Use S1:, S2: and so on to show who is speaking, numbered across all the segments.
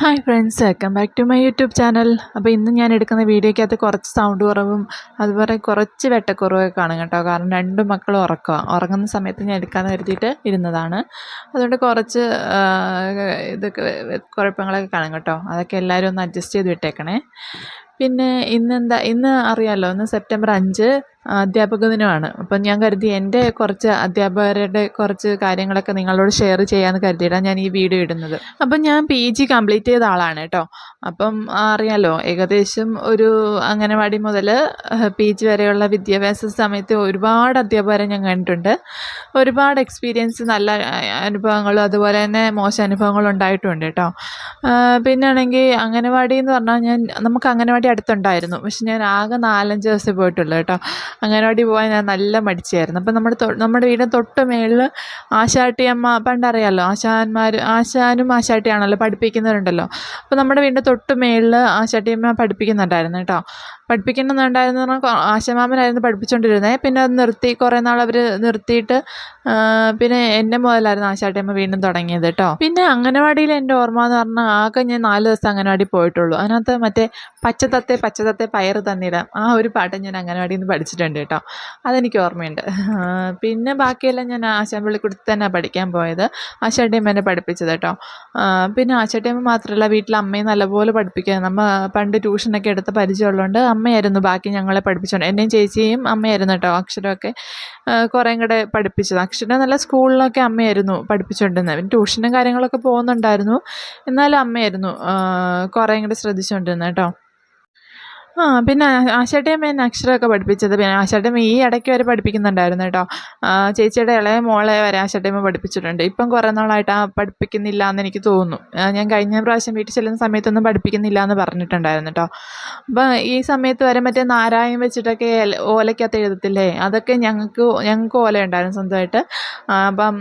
S1: Hi friends welcome back to my YouTube channel അപ്പോൾ ഇന്ന് ഞാൻ എടുക്കുന്ന വീഡിയോയ്ക്കകത്ത് കുറച്ച് സൗണ്ട് കുറവും അതുപോലെ കുറച്ച് വെട്ടക്കുറവൊക്കെ കാണും കേട്ടോ. കാരണം രണ്ട് മക്കൾ ഉറക്കുക ഉറങ്ങുന്ന സമയത്ത് ഞാൻ എടുക്കാമെന്ന് കരുതിയിട്ട് ഇരുന്നതാണ്. അതുകൊണ്ട് കുറച്ച് ഇതൊക്കെ കുഴപ്പങ്ങളൊക്കെ കാണും കേട്ടോ. അതൊക്കെ എല്ലാവരും ഒന്ന് അഡ്ജസ്റ്റ് ചെയ്ത് വിട്ടേക്കണേ. പിന്നെ ഇന്നെന്താ ഇന്ന് അറിയാമല്ലോ ഇന്ന് സെപ്റ്റംബർ അഞ്ച് അധ്യാപക ദിനമാണ്. അപ്പം ഞാൻ കരുതി എന്റെ കുറച്ച് അധ്യാപകരുടെ കുറച്ച് കാര്യങ്ങളൊക്കെ നിങ്ങളോട് ഷെയർ ചെയ്യാമെന്ന് കരുതിയിട്ടാണ് ഞാൻ ഈ വീഡിയോ ഇടുന്നത്. അപ്പം ഞാൻ പി ജി കംപ്ലീറ്റ് ചെയ്ത ആളാണ് കേട്ടോ. അപ്പം അറിയാലോ ഏകദേശം ഒരു അംഗനവാടി മുതൽ പി ജി വരെയുള്ള വിദ്യാഭ്യാസ സമയത്ത് ഒരുപാട് അധ്യാപകരെ ഞാൻ കണ്ടിട്ടുണ്ട്. ഒരുപാട് എക്സ്പീരിയൻസ് നല്ല അനുഭവങ്ങളും അതുപോലെ തന്നെ മോശം അനുഭവങ്ങളും ഉണ്ടായിട്ടുണ്ട് കേട്ടോ. പിന്നെ ആണെങ്കിൽ അംഗനവാടി എന്ന് പറഞ്ഞാൽ ഞാൻ നമുക്ക് അംഗനവാടി അടുത്തുണ്ടായിരുന്നു. പക്ഷെ ഞാൻ ആകെ നാലഞ്ച് ദിവസമേ പോയിട്ടുള്ളൂ കേട്ടോ. അംഗനവാടി പോകാൻ ഞാൻ നല്ല മടിച്ചായിരുന്നു. അപ്പം നമ്മുടെ നമ്മുടെ വീടിന്റെ തൊട്ട് മേളിൽ ആശാട്ടിയമ്മ പണ്ടറിയാമല്ലോ ആശാന്മാർ ആശാനും ആശാട്ടിയാണല്ലോ പഠിപ്പിക്കുന്നവരുണ്ടല്ലോ. അപ്പോൾ നമ്മുടെ വീടിന്റെ തൊട്ട് മേളിൽ ആശാട്ടിയമ്മ പഠിപ്പിക്കുന്നുണ്ടായിരുന്നു കേട്ടോ. പഠിപ്പിക്കുന്നുണ്ടായിരുന്നു പറഞ്ഞാൽ ആശാമാമനായിരുന്നു പഠിപ്പിച്ചുകൊണ്ടിരുന്നത് പിന്നെ അത് നിർത്തി കുറേ നാൾ അവർ നിർത്തിയിട്ട് പിന്നെ എന്നെ മുതലായിരുന്നു ആശാട്ടിയമ്മ വീണ്ടും തുടങ്ങിയത് കേട്ടോ. പിന്നെ അംഗനവാടിയിൽ എന്റെ ഓർമ്മ എന്ന് പറഞ്ഞാൽ ആകെ ഞാൻ നാല് ദിവസം അംഗനവാടി പോയിട്ടുള്ളൂ. അതിനകത്ത് മറ്റേ പച്ചത്തത്തെ പച്ചത്തത്തെ പയർ തന്നിടാം. ആ ഒരു പാട്ട് ഞാൻ അംഗനവാടിയിൽ നിന്ന് പഠിച്ചിട്ടുണ്ട് കേട്ടോ. അതെനിക്ക് ഓർമ്മയുണ്ട്. പിന്നെ ബാക്കിയെല്ലാം ഞാൻ ആശാമ്പള്ളിക്കൂടത്തിൽ തന്നെ പഠിക്കാൻ പോയത്. ആശാട്ടിയമ്മ എന്നെ പഠിപ്പിച്ചത് കേട്ടോ. പിന്നെ ആശാട്ടിയമ്മ മാത്രമല്ല വീട്ടിൽ അമ്മയും നല്ലപോലെ പഠിപ്പിക്കുക. നമ്മൾ പണ്ട് ട്യൂഷനൊക്കെ എടുത്ത പരിചയമുള്ളതുകൊണ്ട് അമ്മയായിരുന്നു ബാക്കി ഞങ്ങളെ പഠിപ്പിച്ചോണ്ട്. എന്നെയും ചേച്ചിയും അമ്മയായിരുന്നു കേട്ടോ അക്ഷരമൊക്കെ കുറേ കൂടെ പഠിപ്പിച്ചത്. അക്ഷരം നല്ല സ്കൂളിലൊക്കെ അമ്മയായിരുന്നു പഠിപ്പിച്ചുകൊണ്ടിരുന്നത് പിന്നെ ട്യൂഷനും കാര്യങ്ങളൊക്കെ പോകുന്നുണ്ടായിരുന്നു. എന്നാലും അമ്മയായിരുന്നു കുറേ കൂടെ ശ്രദ്ധിച്ചുകൊണ്ടിരുന്നത് കേട്ടോ. ആ പിന്നെ ആശാട്ടിയമ്മ എന്നെ അക്ഷരമൊക്കെ പഠിപ്പിച്ചത്. പിന്നെ ആശാട്ടിയമ്മ ഈ ഇടയ്ക്ക് വരെ പഠിപ്പിക്കുന്നുണ്ടായിരുന്നു കേട്ടോ. ചേച്ചിയുടെ ഇളയ മോളെ വരെ ആശാട്ടിയമ്മ പഠിപ്പിച്ചിട്ടുണ്ട്. ഇപ്പം കുറേ നാളായിട്ട് ആ പഠിപ്പിക്കുന്നില്ല എന്ന് എനിക്ക് തോന്നുന്നു. ഞാൻ കഴിഞ്ഞ പ്രാവശ്യം വീട്ടിൽ ചെല്ലുന്ന സമയത്തൊന്നും പഠിപ്പിക്കുന്നില്ല എന്ന് പറഞ്ഞിട്ടുണ്ടായിരുന്നു കേട്ടോ. അപ്പം ഈ സമയത്ത് വരെ മറ്റേ നാരായം വെച്ചിട്ടൊക്കെ ഇല- ഓലയ്ക്കകത്ത് എഴുതത്തില്ലേ? അതൊക്കെ ഞങ്ങൾക്ക് ഞങ്ങൾക്ക് ഓല ഉണ്ടായിരുന്നു സ്വന്തമായിട്ട്. അപ്പം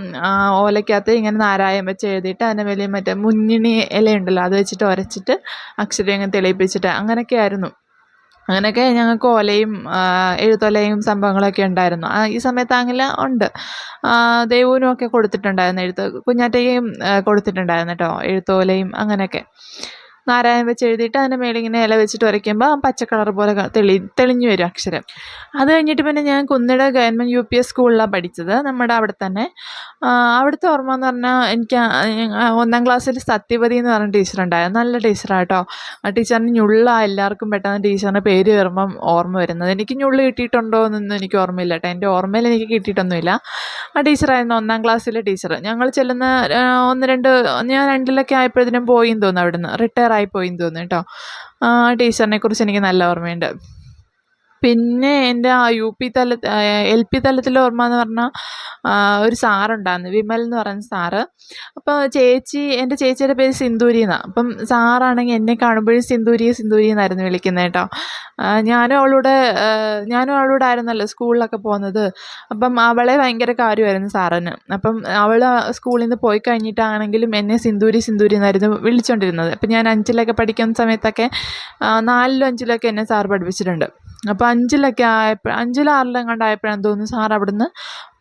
S1: ഓലയ്ക്കകത്ത് ഇങ്ങനെ നാരായം വെച്ച് എഴുതിയിട്ട് അതിന് വലിയ മറ്റേ മുഞ്ഞിണി ഇലയുണ്ടല്ലോ അത് വെച്ചിട്ട് ഉരച്ചിട്ട് അക്ഷരം ഇങ്ങനെ തെളിയിപ്പിച്ചിട്ട് അങ്ങനെയൊക്കെ ആയിരുന്നു. അങ്ങനെയൊക്കെ ഞങ്ങൾക്ക് ഓലയും എഴുത്തൊലയും സംഭവങ്ങളൊക്കെ ഉണ്ടായിരുന്നു. ഈ അങ്ങനെ ഉണ്ട്. ആ, ദേവുവിനും ഒക്കെ കൊടുത്തിട്ടുണ്ടായിരുന്നു എഴുത്ത് കുഞ്ഞാറ്റയും കൊടുത്തിട്ടുണ്ടായിരുന്നു കേട്ടോ എഴുത്തോലയും അങ്ങനെയൊക്കെ. നാരായണൻ വെച്ച് എഴുതിയിട്ട് അതിന്റെ മേളിൽ ഇങ്ങനെ ഇല വെച്ചിട്ട് വരയ്ക്കുമ്പോൾ പച്ച കളർ പോലെ തെളി തെളിഞ്ഞു വരും അക്ഷരം. അത് കഴിഞ്ഞിട്ട് പിന്നെ ഞാൻ Kunnida government U P S സ്കൂളിലാണ് പഠിച്ചത്. നമ്മുടെ അവിടെ തന്നെ. അവിടുത്തെ ഓർമ്മ എന്ന് പറഞ്ഞാൽ എനിക്ക് ഒന്നാം ക്ലാസ്സിൽ സത്യപതി എന്ന് പറഞ്ഞ ടീച്ചറുണ്ടായിരുന്നു നല്ല ടീച്ചറാണ് കേട്ടോ ആ ടീച്ചറിന് ഞുള്ള. എല്ലാവർക്കും പെട്ടെന്ന് ടീച്ചറിന്റെ പേര് വരുമ്പം ഓർമ്മ വരുന്നത്. എനിക്ക് ഞുള്ള കിട്ടിയിട്ടുണ്ടോ എന്നൊന്നും എനിക്ക് ഓർമ്മയില്ല കേട്ടോ എന്റെ ഓർമ്മയിൽ എനിക്ക് കിട്ടിയിട്ടൊന്നുമില്ല. ആ ടീച്ചറായിരുന്നു ഒന്നാം ക്ലാസ്സിലെ ടീച്ചർ ഞങ്ങൾ ചെല്ലുന്ന ഒന്ന് രണ്ട് ഞാൻ രണ്ടിലൊക്കെ ആയപ്പോഴത്തേനും പോയി തോന്നുന്നു അവിടുന്ന്. റിട്ടയർ ആയി പോയിന്ന് തോന്നുന്നു കേട്ടോ ആ ടീച്ചറിനെ കുറിച്ച് എനിക്ക് നല്ല ഓർമ്മയുണ്ട്. പിന്നെ എന്റെ ആ യു പി തല എൽ പി തലത്തിലെ ഓർമ്മ എന്ന് പറഞ്ഞാൽ ഒരു സാറുണ്ടായിരുന്നു വിമൽ എന്ന് പറയുന്ന സാറ്. അപ്പോൾ ചേച്ചി എന്റെ ചേച്ചിയുടെ പേര് സിന്ദൂരി എന്നാണ് അപ്പം സാറാണെങ്കിൽ എന്നെ കാണുമ്പോഴും സിന്ദൂരി സിന്ദൂരി എന്നായിരുന്നു വിളിക്കുന്നത് കേട്ടോ. ഞാനും അവളൂടെ ഞാനും അവളൂടെ ആയിരുന്നല്ലോ സ്കൂളിലൊക്കെ പോകുന്നത്. അപ്പം അവളെ ഭയങ്കര കാര്യമായിരുന്നു സാറിന്. അപ്പം അവൾ സ്കൂളിൽ നിന്ന് പോയി കഴിഞ്ഞിട്ടാണെങ്കിലും എന്നെ സിന്ദൂരി സിന്ദൂരി എന്നായിരുന്നു വിളിച്ചുകൊണ്ടിരുന്നത് അപ്പം ഞാൻ അഞ്ചിലൊക്കെ പഠിക്കുന്ന സമയത്തൊക്കെ നാലിലും അഞ്ചിലൊക്കെ എന്നെ സാർ പഠിപ്പിച്ചിട്ടുണ്ട്. അപ്പോൾ അഞ്ചിലൊക്കെ ആയപ്പോൾ അഞ്ചിലും ആറിലും എങ്ങാണ്ട് ആയപ്പോഴാണെന്ന് തോന്നുന്നു സാർ അവിടുന്ന്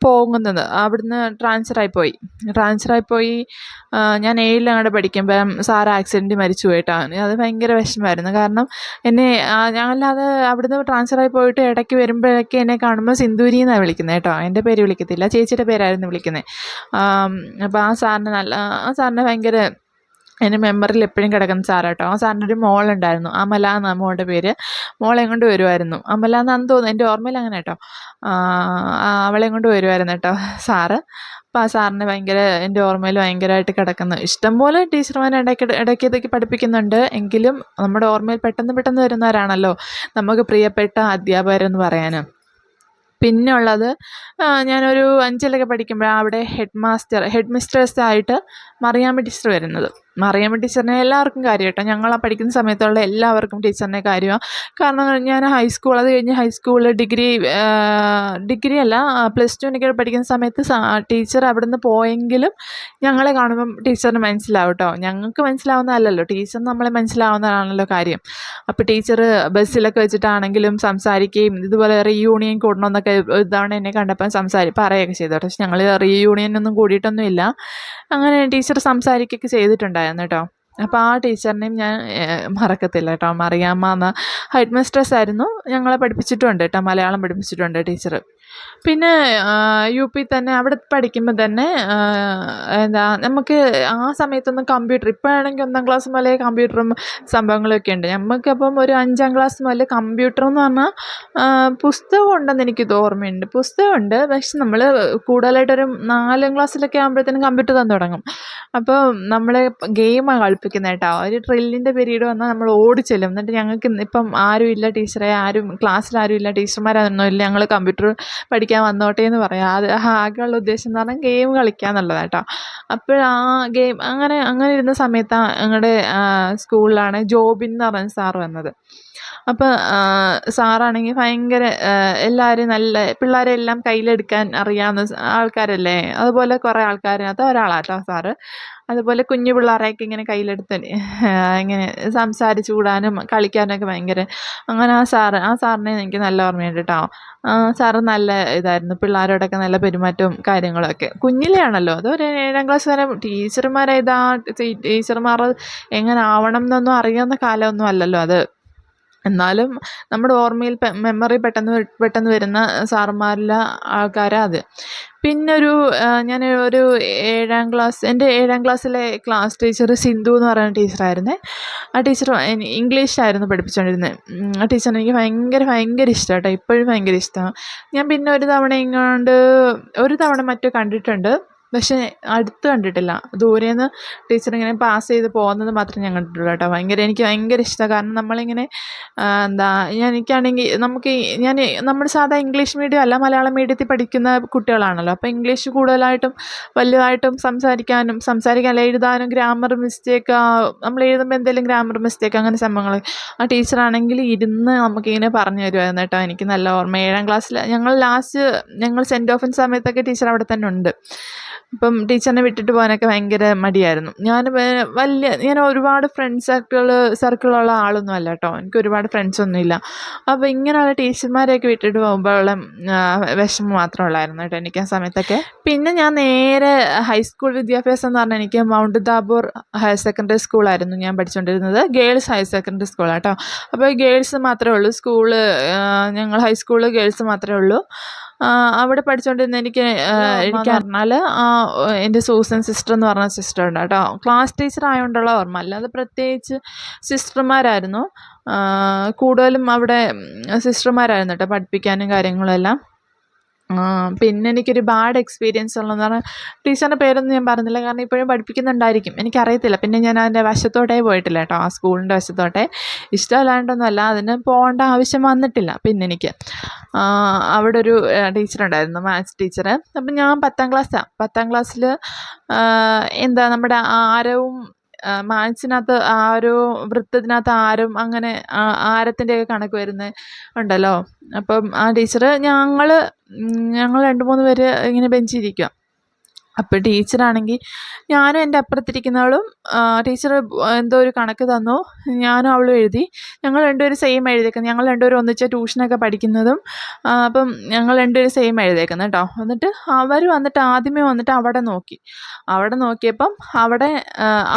S1: പോകുന്നത് അവിടുന്ന് ട്രാൻസ്ഫറായി പോയി. ട്രാൻസ്ഫറായി പോയി ഞാൻ ഞാൻ ഏഴിലങ്ങാണ്ട് പഠിക്കുമ്പം സാർ ആക്സിഡന്റ് മരിച്ചു പോയിട്ടാണ് അത് ഭയങ്കര വിഷമമായിരുന്നു. കാരണം എന്നെ ഞങ്ങളത് അവിടുന്ന് ട്രാൻസ്ഫറായി പോയിട്ട് ഇടയ്ക്ക് വരുമ്പോഴൊക്കെ എന്നെ കാണുമ്പോൾ സിന്ദൂരി എന്നാണ് വിളിക്കുന്നത് കേട്ടോ. എന്റെ പേര് വിളിക്കത്തില്ല. ചേച്ചിയുടെ പേരായിരുന്നു വിളിക്കുന്നത് അപ്പോൾ ആ സാറിന് നല്ല ആ സാറിന് ഭയങ്കര എന്റെ മെമ്മറിയിൽ എപ്പോഴും കിടക്കുന്ന സാറാട്ടോ. ആ സാറിന്റെ ഒരു മോളുണ്ടായിരുന്നു. അമല എന്നാണ് മോളുടെ പേര്. മോളെ കൊണ്ട് വരുമായിരുന്നു അമല എന്നാന്ന് തോന്നുന്നു. എന്റെ ഓർമ്മയിൽ അങ്ങനെ കേട്ടോ. അവളെ കൊണ്ട് വരുമായിരുന്നു കേട്ടോ സാറ്. അപ്പോൾ ആ സാറിനെ ഭയങ്കര എന്റെ ഓർമ്മയിൽ ഭയങ്കരമായിട്ട് കിടക്കുന്നു. ഇഷ്ടംപോലെ ടീച്ചർമാർ ഇടയ്ക്ക് ഇടയ്ക്ക് ഇതൊക്കെ പഠിപ്പിക്കുന്നുണ്ട്. എങ്കിലും നമ്മുടെ ഓർമ്മയിൽ പെട്ടെന്ന് പെട്ടെന്ന് വരുന്നവരാണല്ലോ നമുക്ക് പ്രിയപ്പെട്ട അധ്യാപകരെന്ന് പറയാനും. പിന്നെ ഉള്ളത് ഞാനൊരു അഞ്ചിലൊക്കെ പഠിക്കുമ്പോഴാണ് അവിടെ ഹെഡ് മാസ്റ്റർ ഹെഡ് മിസ്ട്രസ് ആയിട്ട് മറിയാമ്മ ടീച്ചർ വരുന്നത്. മറിയാമ്മ ടീച്ചറിനെ എല്ലാവർക്കും കാര്യം കേട്ടോ. ഞങ്ങൾ ആ പഠിക്കുന്ന സമയത്തുള്ള എല്ലാവർക്കും ടീച്ചറിനെ കാര്യമാണ് കാരണം ഞാൻ ഹൈസ്കൂൾ അത് കഴിഞ്ഞ് ഹൈസ്കൂൾ ഡിഗ്രി ഡിഗ്രി അല്ല പ്ലസ് ടുവിനൊക്കെ പഠിക്കുന്ന സമയത്ത് ടീച്ചർ അവിടെ നിന്ന് പോയെങ്കിലും ഞങ്ങളെ കാണുമ്പം ടീച്ചറിന് മനസ്സിലാവും കേട്ടോ. ഞങ്ങൾക്ക് മനസ്സിലാവുന്നതല്ലല്ലോ. ടീച്ചർ നമ്മളെ മനസ്സിലാവുന്നതാണല്ലോ കാര്യം. അപ്പോൾ ടീച്ചർ ബസ്സിലൊക്കെ വെച്ചിട്ടാണെങ്കിലും സംസാരിക്കുകയും ഇതുപോലെ റീയൂണിയൻ കൂടണമെന്നൊക്കെ ഇതാണ് എന്നെ കണ്ടപ്പം സംസാരി പറയുകയൊക്കെ ചെയ്തു പക്ഷെ ഞങ്ങൾ റീയൂണിയൻ ഒന്നും കൂടിയിട്ടൊന്നുമില്ല. അങ്ങനെ ടീച്ചർ സംസാരിക്കുകയൊക്കെ ചെയ്തിട്ടുണ്ടായിരുന്നു. കേട്ടോ. അപ്പോൾ ആ ടീച്ചറിനെയും ഞാൻ മറക്കത്തില്ല കേട്ടോ. മറിയാമ്മ എന്ന ഹെഡ് മിസ്ട്രസ് ആയിരുന്നു. ഞങ്ങളെ പഠിപ്പിച്ചിട്ടുണ്ട് കേട്ടോ. മലയാളം പഠിപ്പിച്ചിട്ടുണ്ട് ടീച്ചർ. പിന്നെ യു പി തന്നെ അവിടെ പഠിക്കുമ്പോൾ തന്നെ എന്താ നമുക്ക് ആ സമയത്തൊന്നും കമ്പ്യൂട്ടർ ഇപ്പോഴാണെങ്കിൽ ഒന്നാം ക്ലാസ് മുതലേ കമ്പ്യൂട്ടറും സംഭവങ്ങളൊക്കെ ഉണ്ട്. നമുക്കപ്പം ഒരു അഞ്ചാം ക്ലാസ് മുതൽ കമ്പ്യൂട്ടർ എന്ന് പറഞ്ഞാൽ പുസ്തകം ഉണ്ടെന്ന് എനിക്ക് ഓർമ്മയുണ്ട്. പുസ്തകമുണ്ട് പക്ഷെ നമ്മൾ കൂടുതലായിട്ടൊരു നാലാം ക്ലാസ്സിലൊക്കെ ആകുമ്പോഴത്തേനും കമ്പ്യൂട്ടർ തന്നു തുടങ്ങും. അപ്പോൾ നമ്മൾ ഗെയിമാണ് കളിപ്പിക്കുന്നത് കേട്ടോ. ഒരു ഡ്രില്ലിന്റെ പീരീഡ് വന്നാൽ നമ്മൾ ഓടിച്ചെല്ലും. എന്നിട്ട് ഞങ്ങൾക്ക് ഇപ്പം ആരും ഇല്ല ടീച്ചറെ ആരും ക്ലാസ്സിൽ ആരും ഇല്ല ടീച്ചർമാരൊന്നും ഇല്ല ഞങ്ങൾ കമ്പ്യൂട്ടർ പഠിക്കാൻ വന്നോട്ടെ എന്ന് പറയാം. അത് ആകെയുള്ള ഉദ്ദേശം എന്ന് പറഞ്ഞാൽ ഗെയിം കളിക്കുക എന്നുള്ളത് കേട്ടോ. അപ്പോൾ ആ ഗെയിം അങ്ങനെ അങ്ങനെ ഇരുന്ന സമയത്താണ് ഞങ്ങളുടെ സ്കൂളിലാണ് ജോബിൻ എന്ന് പറഞ്ഞ സാറ് വന്നത്. അപ്പോൾ സാറാണെങ്കിൽ ഭയങ്കര എല്ലാവരും നല്ല പിള്ളേരെ എല്ലാം കയ്യിലെടുക്കാൻ അറിയാവുന്ന ആൾക്കാരല്ലേ? അതുപോലെ കുറേ ആൾക്കാരിനകത്ത് ഒരാളാട്ടോ സാറ്. അതുപോലെ കുഞ്ഞു പിള്ളേരെയൊക്കെ ഇങ്ങനെ കയ്യിലെടുത്ത് ഇങ്ങനെ സംസാരിച്ച് കൂടാനും കളിക്കാനൊക്കെ ഭയങ്കര അങ്ങനെ ആ സാറ് ആ സാറിനെ എനിക്ക് നല്ല ഓർമ്മയുണ്ട് കേട്ടോ സാറ് നല്ല ഇതായിരുന്നു. പിള്ളേരോടൊക്കെ നല്ല പെരുമാറ്റവും കാര്യങ്ങളൊക്കെ. കുഞ്ഞിലേ ആണല്ലോ അത് ഒരു ഏഴാം ക്ലാസ് വരെ ടീച്ചർമാരെ ഇതാ ടീച്ചർമാർ എങ്ങനെ ആവണം എന്നൊന്നും അറിയാവുന്ന കാലമൊന്നും അല്ലല്ലോ അത്? എന്നാലും നമ്മുടെ ഓർമ്മയിൽ മെമ്മറി പെട്ടെന്ന് പെട്ടെന്ന് വരുന്ന സാറുമാരിലെ ആൾക്കാരാണ് അത്. പിന്നെ ഒരു ഞാൻ ഒരു ഏഴാം ക്ലാസ് എന്റെ ഏഴാം ക്ലാസ്സിലെ ക്ലാസ് ടീച്ചർ സിന്ധു എന്ന് പറയുന്ന ടീച്ചറായിരുന്നു. ആ ടീച്ചർ ഇംഗ്ലീഷായിരുന്നു പഠിപ്പിച്ചുകൊണ്ടിരുന്നത് ആ ടീച്ചറിനെ എനിക്ക് ഭയങ്കര ഭയങ്കര ഇഷ്ടമാണ് കേട്ടോ ഇപ്പോഴും ഭയങ്കര ഇഷ്ടമാണ് ഞാൻ പിന്നെ ഒരു തവണ ഇങ്ങോട്ട് ഒരു തവണ മറ്റോ കണ്ടിട്ടുണ്ട്. പക്ഷേ അടുത്ത് കണ്ടിട്ടില്ല. ദൂരെ നിന്ന് ടീച്ചർ ഇങ്ങനെ പാസ് ചെയ്ത് പോകുന്നത് മാത്രമേ ഞാൻ കണ്ടിട്ടുള്ളൂ കേട്ടോ. ഭയങ്കര എനിക്ക് ഭയങ്കര ഇഷ്ടമാണ് കാരണം നമ്മളിങ്ങനെ എന്താ ഞാൻ എനിക്കാണെങ്കിൽ നമുക്ക് ഞാൻ നമ്മൾ സാധാ ഇംഗ്ലീഷ് മീഡിയം അല്ല മലയാളം മീഡിയത്തിൽ പഠിക്കുന്ന കുട്ടികളാണല്ലോ. അപ്പോൾ ഇംഗ്ലീഷ് കൂടുതലായിട്ടും വലുതായിട്ടും സംസാരിക്കാനും സംസാരിക്കാൻ എഴുതാനും ഗ്രാമർ മിസ്റ്റേക്ക് നമ്മൾ എഴുതുമ്പോൾ എന്തെങ്കിലും ഗ്രാമർ മിസ്റ്റേക്ക് അങ്ങനെ സംഭവങ്ങൾ ആ ടീച്ചറാണെങ്കിൽ ഇരുന്ന് നമുക്കിങ്ങനെ പറഞ്ഞു തരുമായിരുന്നു കേട്ടോ. എനിക്ക് നല്ല ഓർമ്മ. ഏഴാം ക്ലാസ്സിൽ ഞങ്ങൾ ലാസ്റ്റ് ഞങ്ങൾ സെന്റ് ഓഫിന്റെ സമയത്തൊക്കെ ടീച്ചർ അവിടെ തന്നെ ഉണ്ട്. അപ്പം ടീച്ചറിനെ വിട്ടിട്ട് പോകാനൊക്കെ ഭയങ്കര മടിയായിരുന്നു. ഞാൻ വലിയ ഞാൻ ഒരുപാട് ഫ്രണ്ട് സർക്കിൾ സർക്കിളുള്ള ആളൊന്നും അല്ല കേട്ടോ എനിക്ക് ഒരുപാട് ഫ്രണ്ട്സ് ഒന്നുമില്ല അപ്പോൾ ഇങ്ങനെയുള്ള ടീച്ചർമാരെയൊക്കെ വിട്ടിട്ട് പോകുമ്പോഴുള്ള വിഷമം മാത്രമേ ഉള്ളായിരുന്നു കേട്ടോ എനിക്ക് ആ സമയത്തൊക്കെ. പിന്നെ ഞാൻ നേരെ ഹൈസ്കൂൾ വിദ്യാഭ്യാസം എന്ന് പറഞ്ഞാൽ എനിക്ക് മൗണ്ട് ദാബൂർ ഹയർ സെക്കൻഡറി സ്കൂളായിരുന്നു ഞാൻ പഠിച്ചുകൊണ്ടിരുന്നത് ഗേൾസ് ഹയർ സെക്കൻഡറി സ്കൂളാണ് കേട്ടോ അപ്പോൾ ഗേൾസ് മാത്രമേ ഉള്ളൂ. സ്കൂൾ ഞങ്ങൾ ഹൈസ്കൂളിൽ ഗേൾസ് മാത്രമേ ഉള്ളൂ. അവിടെ പഠിച്ചുകൊണ്ടിരുന്ന എനിക്ക് എനിക്ക് പറഞ്ഞാൽ എന്റെ സൂസൻ സിസ്റ്റർ എന്ന് പറഞ്ഞ സിസ്റ്റർ ഉണ്ട് കേട്ടോ. ക്ലാസ് ടീച്ചർ ആയതുകൊണ്ടുള്ള ഓർമ്മ. അല്ലാതെ പ്രത്യേകിച്ച് സിസ്റ്റർമാരായിരുന്നു കൂടുതലും അവിടെ സിസ്റ്റർമാരായിരുന്നു കേട്ടോ പഠിപ്പിക്കാനും കാര്യങ്ങളും എല്ലാം പിന്നെ എനിക്കൊരു ബാഡ് എക്സ്പീരിയൻസ് ഉള്ളതെന്ന് പറഞ്ഞാൽ ടീച്ചറിന്റെ പേരൊന്നും ഞാൻ പറഞ്ഞില്ല. കാരണം ഇപ്പോഴും പഠിപ്പിക്കുന്നുണ്ടായിരിക്കും. എനിക്കറിയത്തില്ല. പിന്നെ ഞാൻ അതിന്റെ വശത്തോട്ടേ പോയിട്ടില്ല കേട്ടോ. ആ സ്കൂളിന്റെ വശത്തോട്ടെ. ഇഷ്ടമല്ലാണ്ടൊന്നുമല്ല. അതിന് പോകേണ്ട ആവശ്യം വന്നിട്ടില്ല. പിന്നെ എനിക്ക് അവിടെ ഒരു ടീച്ചറുണ്ടായിരുന്നു മാത്സ് ടീച്ചർ അപ്പം ഞാൻ പത്താം ക്ലാസ്സാണ് പത്താം ക്ലാസ്സിൽ എന്താ നമ്മുടെ ആരവും മാത്സിനകത്ത് ഒരു വൃത്തത്തിനകത്ത് ആരം അങ്ങനെ ആരത്തിന്റെയൊക്കെ കണക്ക് വരുന്നത് ഉണ്ടല്ലോ. അപ്പം ആ ടീച്ചറ് ഞങ്ങൾ ഞങ്ങൾ രണ്ട് മൂന്ന് പേര് ഇങ്ങനെ ബെഞ്ചിൽ അപ്പോൾ ടീച്ചറാണെങ്കിൽ ഞാനും എന്റെ അപ്പുറത്തിരിക്കുന്നവളും ടീച്ചർ എന്തോ ഒരു കണക്ക് തന്നു. ഞാനും അവളും എഴുതി. ഞങ്ങൾ രണ്ടുപേരും സെയിം എഴുതിയേക്കുന്നത് ഞങ്ങൾ രണ്ടുപേരും ഒന്നിച്ച് ട്യൂഷനൊക്കെ പഠിക്കുന്നതും അപ്പം ഞങ്ങൾ രണ്ടുപേരും സെയിം എഴുതിയേക്കുന്നത് കേട്ടോ. എന്നിട്ട് അവർ വന്നിട്ട് ആദ്യമേ വന്നിട്ട് അവിടെ നോക്കി. അവിടെ നോക്കിയപ്പം അവിടെ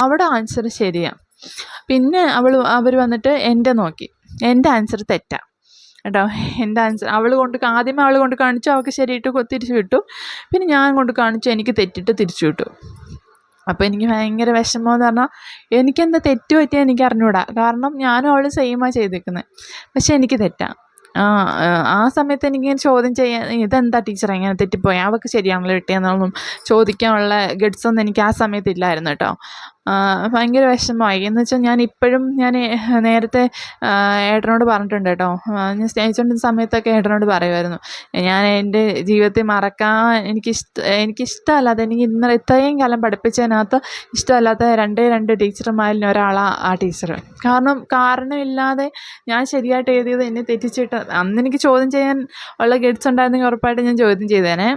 S1: അവിടെ ആൻസർ ശരിയാണ് പിന്നെ അവൾ അവർ വന്നിട്ട് എന്റെ നോക്കി. എന്റെ ആൻസർ തെറ്റാണ് കേട്ടോ എന്റെ ആൻസർ അവൾ കൊണ്ട് ആദ്യമേ അവൾ കൊണ്ട് കാണിച്ചു അവൾക്ക് ശരിയിട്ട് തിരിച്ചു വിട്ടു. പിന്നെ ഞാൻ കൊണ്ട് കാണിച്ചു എനിക്ക് തെറ്റിട്ട് തിരിച്ചു വിട്ടു. അപ്പോൾ എനിക്ക് ഭയങ്കര വിഷമം എന്ന് പറഞ്ഞാൽ എനിക്കെന്താ തെറ്റ് പറ്റിയാൽ എനിക്ക് അറിഞ്ഞൂടാ. കാരണം ഞാനും അവൾ സെയിമാണ് ചെയ്തേക്കുന്നത് പക്ഷേ എനിക്ക് തെറ്റാം. ആ സമയത്ത് എനിക്കിങ്ങനെ ചോദ്യം ചെയ്യാൻ ഇതെന്താ ടീച്ചറെ ഇങ്ങനെ തെറ്റിപ്പോയി? അവൾക്ക് ശരിയാണല്ലോ കിട്ടിയെന്നൊന്നും ചോദിക്കാനുള്ള ഗഡ്സൊന്നും എനിക്ക് ആ സമയത്ത് ഇല്ലായിരുന്നു കേട്ടോ. ഭയങ്കര വിഷമമായി. എന്ന് വെച്ചാൽ ഞാൻ ഇപ്പോഴും ഞാൻ നേരത്തെ ഏട്ടനോട് പറഞ്ഞിട്ടുണ്ട് കേട്ടോ. ഞാൻ സ്നേഹിച്ചുകൊണ്ടിരുന്ന സമയത്തൊക്കെ ഏട്ടനോട് പറയുമായിരുന്നു ഞാൻ എന്റെ ജീവിതത്തെ മറക്കാൻ എനിക്കിഷ്ട എനിക്കിഷ്ടമല്ലാത്ത എനിക്ക് ഇന്ന ഇത്രയും കാലം പഠിപ്പിച്ചതിനകത്ത് ഇഷ്ടമല്ലാത്ത രണ്ടേ രണ്ട് ടീച്ചർമാരിൽ ഒരാളാണ് ആ ടീച്ചർ കാരണം കാരണമില്ലാതെ ഞാൻ ശരിയായിട്ട് എഴുതിയത് എന്നെ തെറ്റിച്ചിട്ട് അന്ന് എനിക്ക് ചോദ്യം ചെയ്യാൻ ഉള്ള ഗഡ്സ് ഉണ്ടായിരുന്നെങ്കിൽ ഉറപ്പായിട്ട് ഞാൻ ചോദ്യം ചെയ്തേനെ.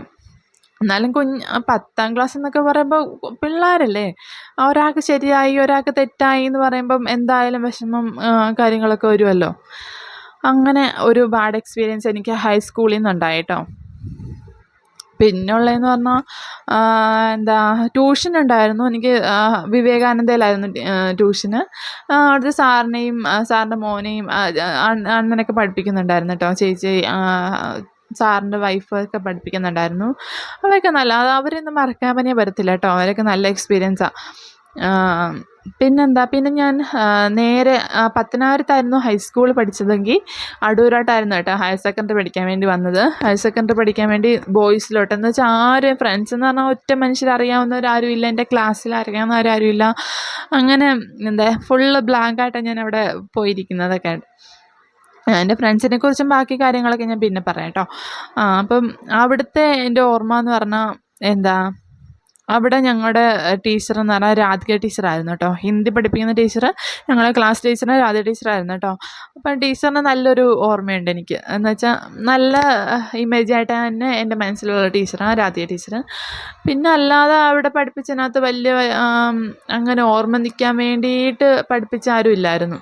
S1: എന്നാലും കുഞ്ഞ് പത്താം ക്ലാസ് എന്നൊക്കെ പറയുമ്പോൾ പിള്ളേരല്ലേ? ഒരാൾക്ക് ശരിയായി ഒരാൾക്ക് തെറ്റായി എന്ന് പറയുമ്പം എന്തായാലും വിഷമം കാര്യങ്ങളൊക്കെ വരുമല്ലോ അങ്ങനെ ഒരു ബാഡ് എക്സ്പീരിയൻസ് എനിക്ക് ഹൈസ്കൂളിൽ നിന്നുണ്ടായി കേട്ടോ പിന്നുള്ളതെന്ന് പറഞ്ഞാൽ എന്താ ട്യൂഷൻ ഉണ്ടായിരുന്നു. എനിക്ക് വിവേകാനന്ദയിലായിരുന്നു ട്യൂഷന് അവിടുത്തെ സാറിനെയും സാറിന്റെ മോനെയും അണ്ണനൊക്കെ പഠിപ്പിക്കുന്നുണ്ടായിരുന്നു കേട്ടോ ചേച്ചി സാറിന്റെ ഒക്കെ പഠിപ്പിക്കുന്നുണ്ടായിരുന്നു. അവരൊക്കെ നല്ല അത് അവരൊന്നും മറക്കാൻ പനിയെ വരത്തില്ല കേട്ടോ. അവരൊക്കെ നല്ല എക്സ്പീരിയൻസാണ് പിന്നെന്താ? പിന്നെ ഞാൻ നേരെ പത്തനാപുരത്തായിരുന്നു ഹൈസ്കൂൾ പഠിച്ചതെങ്കിൽ അടൂരോട്ടായിരുന്നു കേട്ടോ ഹയർ സെക്കൻഡറി പഠിക്കാൻ വേണ്ടി വന്നത്. ഹയർ സെക്കൻഡറി പഠിക്കാൻ വേണ്ടി ബോയ്സിലോട്ട് എന്ന് വെച്ചാൽ ആരും ഫ്രണ്ട്സ് എന്ന് പറഞ്ഞാൽ ഒറ്റ മനുഷ്യർ അറിയാവുന്നവരാരും ഇല്ല. എന്റെ ക്ലാസ്സിൽ അറിയാവുന്നവരാരും ഇല്ല. അങ്ങനെ എന്താ ഫുള്ള് ബ്ലാങ്കായിട്ടാണ് ഞാൻ അവിടെ പോയിരിക്കുന്നതൊക്കെ. എന്റെ ഫ്രണ്ട്സിനെ കുറിച്ചും ബാക്കി കാര്യങ്ങളൊക്കെ ഞാൻ പിന്നെ പറയാം കേട്ടോ. അപ്പം അവിടുത്തെ എന്റെ ഓർമ്മ എന്ന് പറഞ്ഞാൽ എന്താ? അവിടെ ഞങ്ങളുടെ ടീച്ചർ എന്ന് പറഞ്ഞാൽ രാധിക ടീച്ചറായിരുന്നു കേട്ടോ. ഹിന്ദി പഠിപ്പിക്കുന്ന ടീച്ചർ ഞങ്ങളുടെ ക്ലാസ് ടീച്ചറിന് രാധിക ടീച്ചറായിരുന്നു കേട്ടോ. അപ്പം ടീച്ചറിന് നല്ലൊരു ഓർമ്മയുണ്ട് എനിക്ക്. എന്ന് വെച്ചാൽ നല്ല ഇമേജ് ആയിട്ട് തന്നെ എന്റെ മനസ്സിലുള്ള ടീച്ചറാണ് രാധിക ടീച്ചർ പിന്നെ അല്ലാതെ അവിടെ പഠിപ്പിച്ചതിനകത്ത് വലിയ അങ്ങനെ ഓർമ്മ നിൽക്കാൻ വേണ്ടിയിട്ട് പഠിപ്പിച്ച ആരും ഇല്ലായിരുന്നു.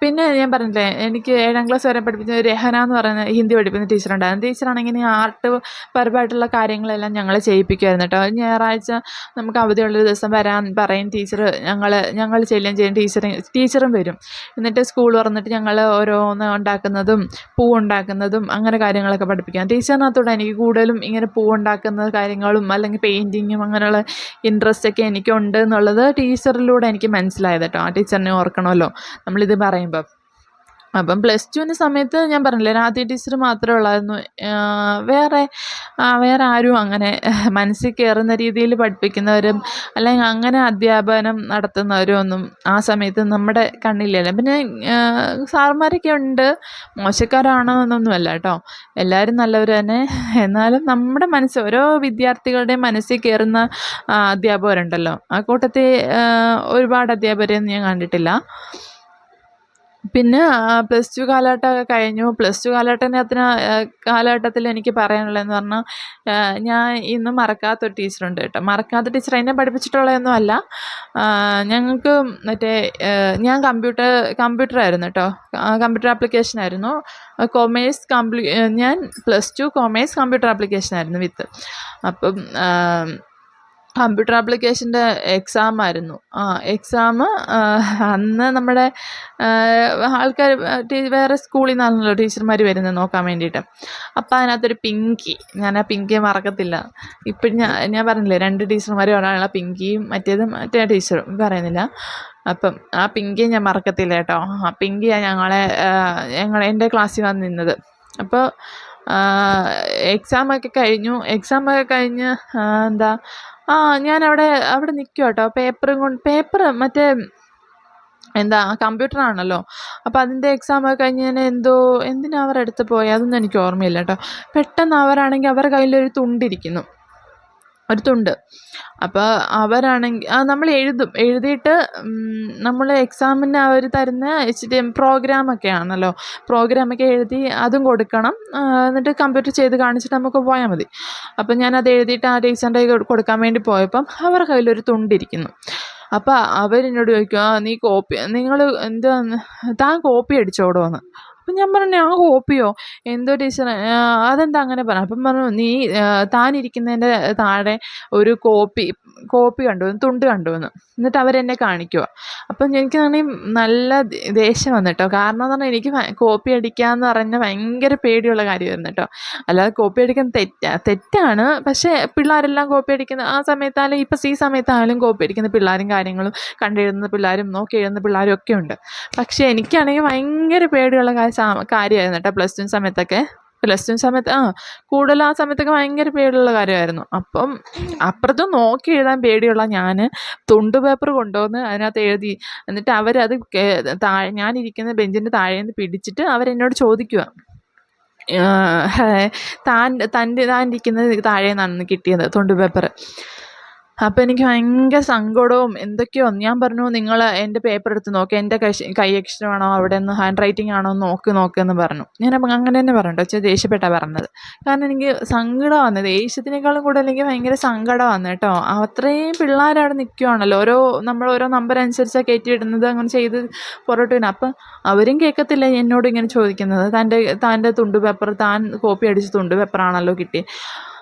S1: പിന്നെ ഞാൻ പറഞ്ഞില്ലേ എനിക്ക് ഏഴാം ക്ലാസ് വരെ പഠിപ്പിച്ച രഹന എന്ന് പറയുന്ന ഹിന്ദി പഠിപ്പിക്കുന്ന ടീച്ചറുണ്ടായിരുന്നു ടീച്ചറാണെങ്കിൽ ആർട്ട് പരമായിട്ടുള്ള കാര്യങ്ങളെല്ലാം ഞങ്ങളെ ചെയ്യിപ്പിക്കുമായിരുന്നു കേട്ടോ ഞായറാഴ്ച നമുക്ക് അവധിയുള്ള ദിവസം വരാൻ പറയും ടീച്ചർ ഞങ്ങൾ ഞങ്ങൾ ചെല്ലുകയും ചെയ്യും ടീച്ചറും ടീച്ചറും വരും. എന്നിട്ട് സ്കൂൾ തുറന്നിട്ട് ഞങ്ങൾ ഓരോന്ന് ഉണ്ടാക്കുന്നതും പൂ ഉണ്ടാക്കുന്നതും അങ്ങനെ കാര്യങ്ങളൊക്കെ പഠിപ്പിക്കാം. ടീച്ചറിനകത്തോടെ എനിക്ക് കൂടുതലും ഇങ്ങനെ പൂ ഉണ്ടാക്കുന്ന കാര്യങ്ങളും അല്ലെങ്കിൽ പെയിന്റിങ്ങും അങ്ങനെയുള്ള ഇൻട്രസ്റ്റ് ഒക്കെ എനിക്കുണ്ട് എന്നുള്ളത് ടീച്ചറിലൂടെ എനിക്ക് മനസ്സിലായത് കേട്ടോ ആ ടീച്ചറിനെ ഓർക്കണമല്ലോ. നമ്മളിത് പറയുമ്പം. അപ്പം പ്ലസ് ടുവിന്റെ സമയത്ത് ഞാൻ പറഞ്ഞില്ലേ രാധി ടീച്ചർ മാത്രമേ ഉള്ളായിരുന്നു. വേറെ വേറെ ആരും അങ്ങനെ മനസ്സിൽ കയറുന്ന രീതിയിൽ പഠിപ്പിക്കുന്നവരും അല്ലെങ്കിൽ അങ്ങനെ അധ്യാപനം നടത്തുന്നവരും ഒന്നും ആ സമയത്ത് നമ്മുടെ കണ്ണില്ലല്ലോ പിന്നെ സാറുമാരൊക്കെ ഉണ്ട്. മോശക്കാരാണോ എന്നൊന്നുമല്ല കേട്ടോ. എല്ലാവരും നല്ലവർ തന്നെ. എന്നാലും നമ്മുടെ മനസ്സ് ഓരോ വിദ്യാർത്ഥികളുടെയും മനസ്സിൽ കയറുന്ന അധ്യാപകരുണ്ടല്ലോ. ആ കൂട്ടത്തിൽ ഒരുപാട് അധ്യാപകരെയൊന്നും ഞാൻ കണ്ടിട്ടില്ല. പിന്നെ പ്ലസ് ടു കാലഘട്ടമൊക്കെ കഴിഞ്ഞു. പ്ലസ് ടു കാലഘട്ടത്തിന് കാലഘട്ടത്തിൽ എനിക്ക് പറയാനുള്ളതെന്ന് പറഞ്ഞാൽ ഞാൻ ഇന്നും മറക്കാത്തൊരു ടീച്ചറുണ്ട് കേട്ടോ. മറക്കാത്ത ടീച്ചർ എന്നെ പഠിപ്പിച്ചിട്ടുള്ളതൊന്നും അല്ല. ഞങ്ങൾക്ക് മറ്റേ ഞാൻ കമ്പ്യൂട്ടർ കമ്പ്യൂട്ടറായിരുന്നു കേട്ടോ. കമ്പ്യൂട്ടർ ആപ്ലിക്കേഷൻ ആയിരുന്നു കോമേഴ്സ് കമ്പ്ലി ഞാൻ plus two commerce computer application ആയിരുന്നു വിത്ത്. അപ്പം കമ്പ്യൂട്ടർ ആപ്ലിക്കേഷന്റെ എക്സാം ആയിരുന്നു. ആ എക്സാം അന്ന് നമ്മുടെ ആൾക്കാർ വേറെ സ്കൂളിൽ നിന്നാണല്ലോ ടീച്ചർമാർ വരുന്നത് നോക്കാൻ വേണ്ടിയിട്ട്. അപ്പോൾ അതിനകത്തൊരു പിങ്കി ഞാൻ ആ പിങ്കിയെ മറക്കത്തില്ല. ഇപ്പോഴും ഞാൻ ഞാൻ പറഞ്ഞില്ലേ രണ്ട് ടീച്ചർമാർ ഒരാളുള്ള പിങ്കിയും മറ്റേത് മറ്റേ ടീച്ചറും പറയുന്നില്ല. അപ്പം ആ പിങ്കിയെ ഞാൻ മറക്കത്തില്ല കേട്ടോ. ആ പിങ്കിയാണ് ഞങ്ങളെ ഞങ്ങൾ എന്റെ ക്ലാസ്സിൽ വന്ന് നിന്നത്. അപ്പോൾ എക്സാമൊക്കെ കഴിഞ്ഞു. എക്സാമൊക്കെ കഴിഞ്ഞ് എന്താ ആ ഞാൻ അവിടെ നിൽക്കുക കേട്ടോ പേപ്പറും കൊണ്ട് പേപ്പർ മറ്റേ എന്താ കമ്പ്യൂട്ടറാണല്ലോ അപ്പോൾ അതിന്റെ എക്സാമൊക്കെ കഴിഞ്ഞ് ഞാൻ എന്തോ എന്തിനാ അവരുടെ അടുത്ത് പോയത് അതൊന്നും എനിക്ക് ഓർമ്മയില്ല കേട്ടോ. പെട്ടെന്ന് അവരാണെങ്കിൽ അവരുടെ കയ്യിലൊരു തുണ്ടിരിക്കുന്നു. ഒരു തുണ്ട് അപ്പോൾ അവരാണെങ്കിൽ നമ്മൾ എഴുതും. എഴുതിയിട്ട് നമ്മൾ എക്സാമിന് അവർ തരുന്ന എച്ച് ഡി എം പ്രോഗ്രാമൊക്കെ ആണല്ലോ. പ്രോഗ്രാമൊക്കെ എഴുതി അതും കൊടുക്കണം. എന്നിട്ട് കമ്പ്യൂട്ടർ ചെയ്ത് കാണിച്ചിട്ട് നമുക്ക് പോയാൽ മതി. അപ്പം ഞാനത് എഴുതിയിട്ട് ആ ടീച്ചറിന്റെ കൊടുക്കാൻ വേണ്ടി പോയപ്പം അവരുടെ കയ്യിലൊരു തുണ്ടിരിക്കുന്നു അപ്പോൾ അവരെന്നോട് ചോദിക്കും ആ നീ കോപ്പി നിങ്ങൾ എന്താ താൻ കോപ്പി അടിച്ചോടോ എന്ന്. അപ്പം ഞാൻ പറഞ്ഞു ആ കോപ്പിയോ? എന്തോ ടീച്ചറെ? അതെന്താ അങ്ങനെ പറഞ്ഞു? അപ്പം പറഞ്ഞു നീ താനിരിക്കുന്നതിന്റെ താഴെ ഒരു കോപ്പി കോപ്പി കണ്ടുവന്നു തുണ്ട് കണ്ടുവന്നു എന്നിട്ട് അവരെന്നെ കാണിക്കുക അപ്പം എനിക്കാണെങ്കിൽ നല്ല ദേഷ്യം വന്നു കേട്ടോ കാരണം എന്ന് പറഞ്ഞാൽ എനിക്ക് കോപ്പി അടിക്കുക എന്ന് പറഞ്ഞാൽ ഭയങ്കര പേടിയുള്ള കാര്യമായിരുന്നു കേട്ടോ. അല്ലാതെ കോപ്പി അടിക്കാൻ തെറ്റാ തെറ്റാണ്. പക്ഷേ പിള്ളേരെല്ലാം കോപ്പി അടിക്കുന്ന ആ സമയത്തായാലും ഇപ്പം ഈ സമയത്തായാലും കോപ്പി അടിക്കുന്ന പിള്ളേരും കാര്യങ്ങളും കണ്ടെഴുതുന്ന പിള്ളേരും നോക്കി എഴുതുന്ന പിള്ളേരും ഒക്കെ ഉണ്ട്. പക്ഷേ എനിക്കാണെങ്കിൽ ഭയങ്കര പേടിയുള്ള കാര്യം കാര്യമായിരുന്നു കേട്ടോ പ്ലസ് ടു സമയത്തൊക്കെ. പ്ലസ് ടു സമയത്ത് ആ കൂടുതൽ ആ സമയത്തൊക്കെ ഭയങ്കര പേടിയുള്ള കാര്യമായിരുന്നു. അപ്പം അപ്പുറത്ത് നോക്കി എഴുതാൻ പേടിയുള്ള ഞാൻ തുണ്ട് പേപ്പർ കൊണ്ടുവന്ന് അതിനകത്ത് എഴുതി. എന്നിട്ട് അവരത് താഴെ ഞാനിരിക്കുന്ന ബെഞ്ചിന്റെ താഴെ നിന്ന് പിടിച്ചിട്ട് അവരെന്നോട് ചോദിക്കുക താൻ തന്റെ താൻ ഇരിക്കുന്നത് താഴെ നിന്നാണ് കിട്ടിയത് തുണ്ട് പേപ്പർ അപ്പോൾ എനിക്ക് ഭയങ്കര സങ്കടവും എന്തൊക്കെയോ. ഞാൻ പറഞ്ഞു നിങ്ങൾ എന്റെ പേപ്പർ എടുത്ത് നോക്ക്. എന്റെ കൈ കൈ അക്ഷരമാണോ അവിടെ നിന്ന് ഹാൻഡ് റൈറ്റിംഗ് ആണോ? നോക്ക് നോക്ക് എന്ന് പറഞ്ഞു. ഞാൻ അപ്പം അങ്ങനെ തന്നെ പറഞ്ഞു കേട്ടോ. ദേഷ്യപ്പെട്ടാണ് പറഞ്ഞത്. കാരണം എനിക്ക് സങ്കടം വന്നു ദേഷ്യത്തിനേക്കാളും കൂടുതൽ എനിക്ക് ഭയങ്കര സങ്കടം വന്നു കേട്ടോ. അത്രയും പിള്ളേർ അവിടെ നിൽക്കുവാണല്ലോ ഓരോ നമ്മൾ ഓരോ നമ്പർ അനുസരിച്ചാണ് കയറ്റി ഇടുന്നത് അങ്ങനെ ചെയ്ത് പുറത്തു പിന്നെ അപ്പം അവരും കേൾക്കത്തില്ല എന്നോട് ഇങ്ങനെ ചോദിക്കുന്നത്. തന്റെ തന്റെ തുണ്ട് പേപ്പർ താൻ കോപ്പി അടിച്ച് തുണ്ട് പേപ്പറാണല്ലോ കിട്ടി